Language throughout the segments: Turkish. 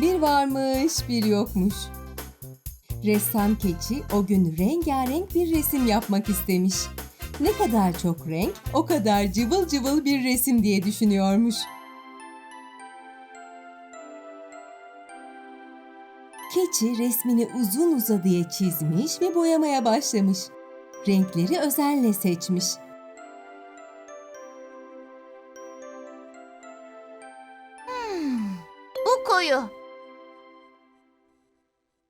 Bir varmış, bir yokmuş. Ressam keçi o gün rengarenk bir resim yapmak istemiş. Ne kadar çok renk, o kadar cıvıl cıvıl bir resim diye düşünüyormuş. Keçi resmini uzun uzadıya çizmiş ve boyamaya başlamış. Renkleri özenle seçmiş. Bu koyu.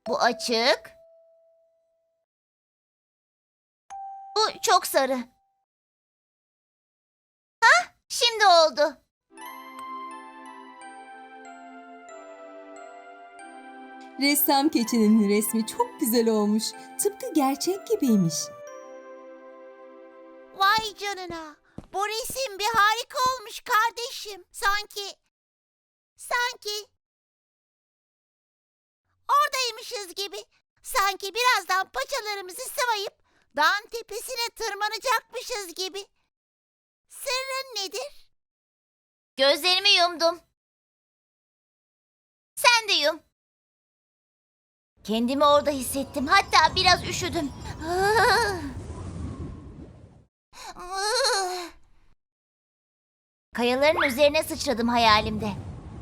Bu açık. Bu çok sarı. Hah, şimdi oldu. Ressam keçinin resmi çok güzel olmuş. Tıpkı gerçek gibiymiş. Vay canına. Bu resim bir harika olmuş kardeşim. Sanki... Sanki... Oradaymışız gibi. Sanki birazdan paçalarımızı sıvayıp dağın tepesine tırmanacakmışız gibi. Sırrın nedir? Gözlerimi yumdum. Sen de yum. Kendimi orada hissettim. Hatta biraz üşüdüm. Kayaların üzerine sıçradım hayalimde.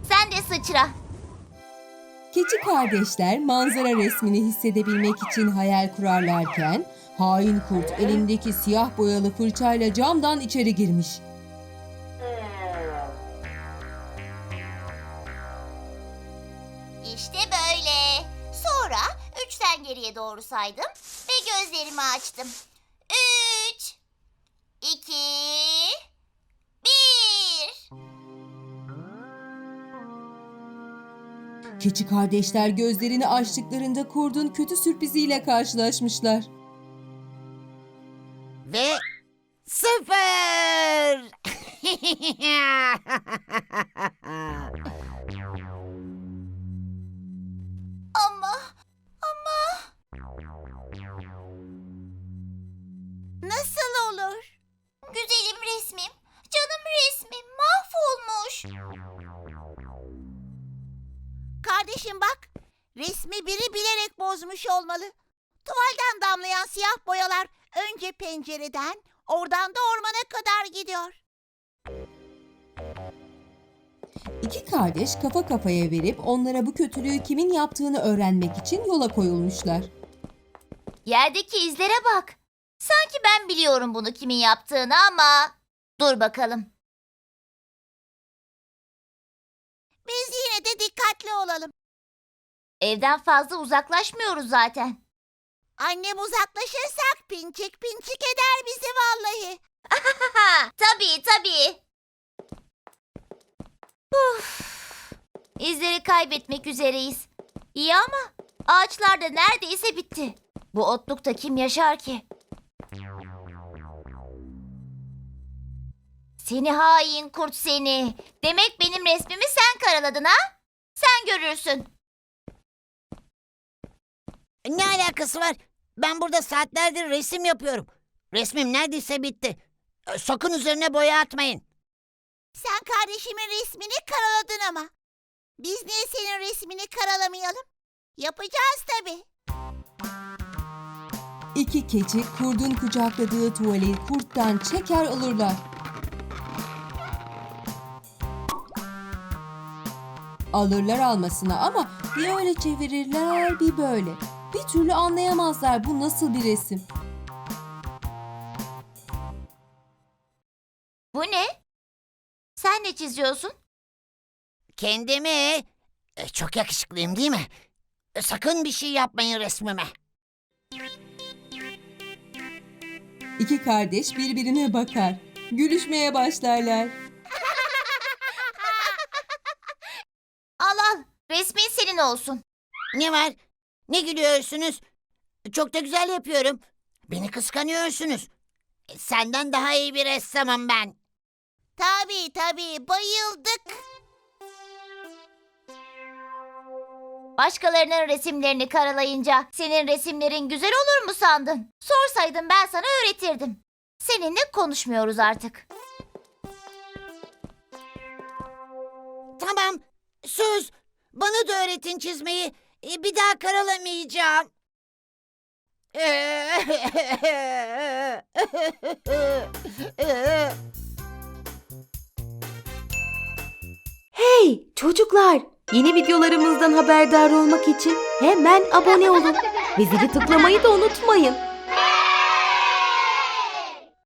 Sen de sıçra. Keçi kardeşler manzara resmini hissedebilmek için hayal kurarlarken hain kurt elindeki siyah boyalı fırçayla camdan içeri girmiş. İşte böyle. Sonra üçten geriye doğru saydım ve gözlerimi açtım. Üç, iki, Keçi kardeşler gözlerini açtıklarında kurdun kötü sürpriziyle karşılaşmışlar. Ve sıfır. Ama, ama Nasıl olur? güzelim resmim, canım resmim mahvolmuş. Kardeşim bak. Resmi biri bilerek bozmuş olmalı. Tuvalden damlayan siyah boyalar önce pencereden, oradan da ormana kadar gidiyor. İki kardeş kafa kafaya verip onlara bu kötülüğü kimin yaptığını öğrenmek için yola koyulmuşlar. Yerdeki izlere bak. Sanki ben biliyorum bunu kimin yaptığını ama... Dur bakalım. Dikkatli olalım. Evden fazla uzaklaşmıyoruz zaten. Annem uzaklaşırsak pinçik pinçik eder bizi vallahi. Tabii tabii. Uf. İzleri kaybetmek üzereyiz. İyi ama ağaçlar da neredeyse bitti. Bu otlukta kim yaşar ki? Seni hain kurt seni. Demek benim resmimi sen karaladın ha? Sen görürsün. Ne alakası var? Ben burada saatlerdir resim yapıyorum. Resmim neredeyse bitti. Sakın üzerine boya atmayın. Sen kardeşimin resmini karaladın ama. Biz niye senin resmini karalamayalım? Yapacağız tabii. İki keçi kurdun kucakladığı tuvali kurttan çeker alırlar. Alırlar almasına ama bir öyle çevirirler bir böyle. Bir türlü anlayamazlar bu nasıl bir resim. Bu ne? Sen ne çiziyorsun? Kendimi... E, Çok yakışıklıyım değil mi? E, Sakın bir şey yapmayın resmime. İki kardeş birbirine bakar. Gülüşmeye başlarlar. Resmin senin olsun. Ne var? Ne gülüyorsunuz? Çok da güzel yapıyorum. Beni kıskanıyorsunuz. E, Senden daha iyi bir ressamım ben. Tabii tabii bayıldık. Başkalarının resimlerini karalayınca senin resimlerin güzel olur mu sandın? Sorsaydın ben sana öğretirdim. Seninle konuşmuyoruz artık. Tamam. Söz. Bana da öğretin çizmeyi. E, Bir daha karalamayacağım. Hey çocuklar! Yeni videolarımızdan haberdar olmak için hemen abone olun. Ve zili tıklamayı da unutmayın.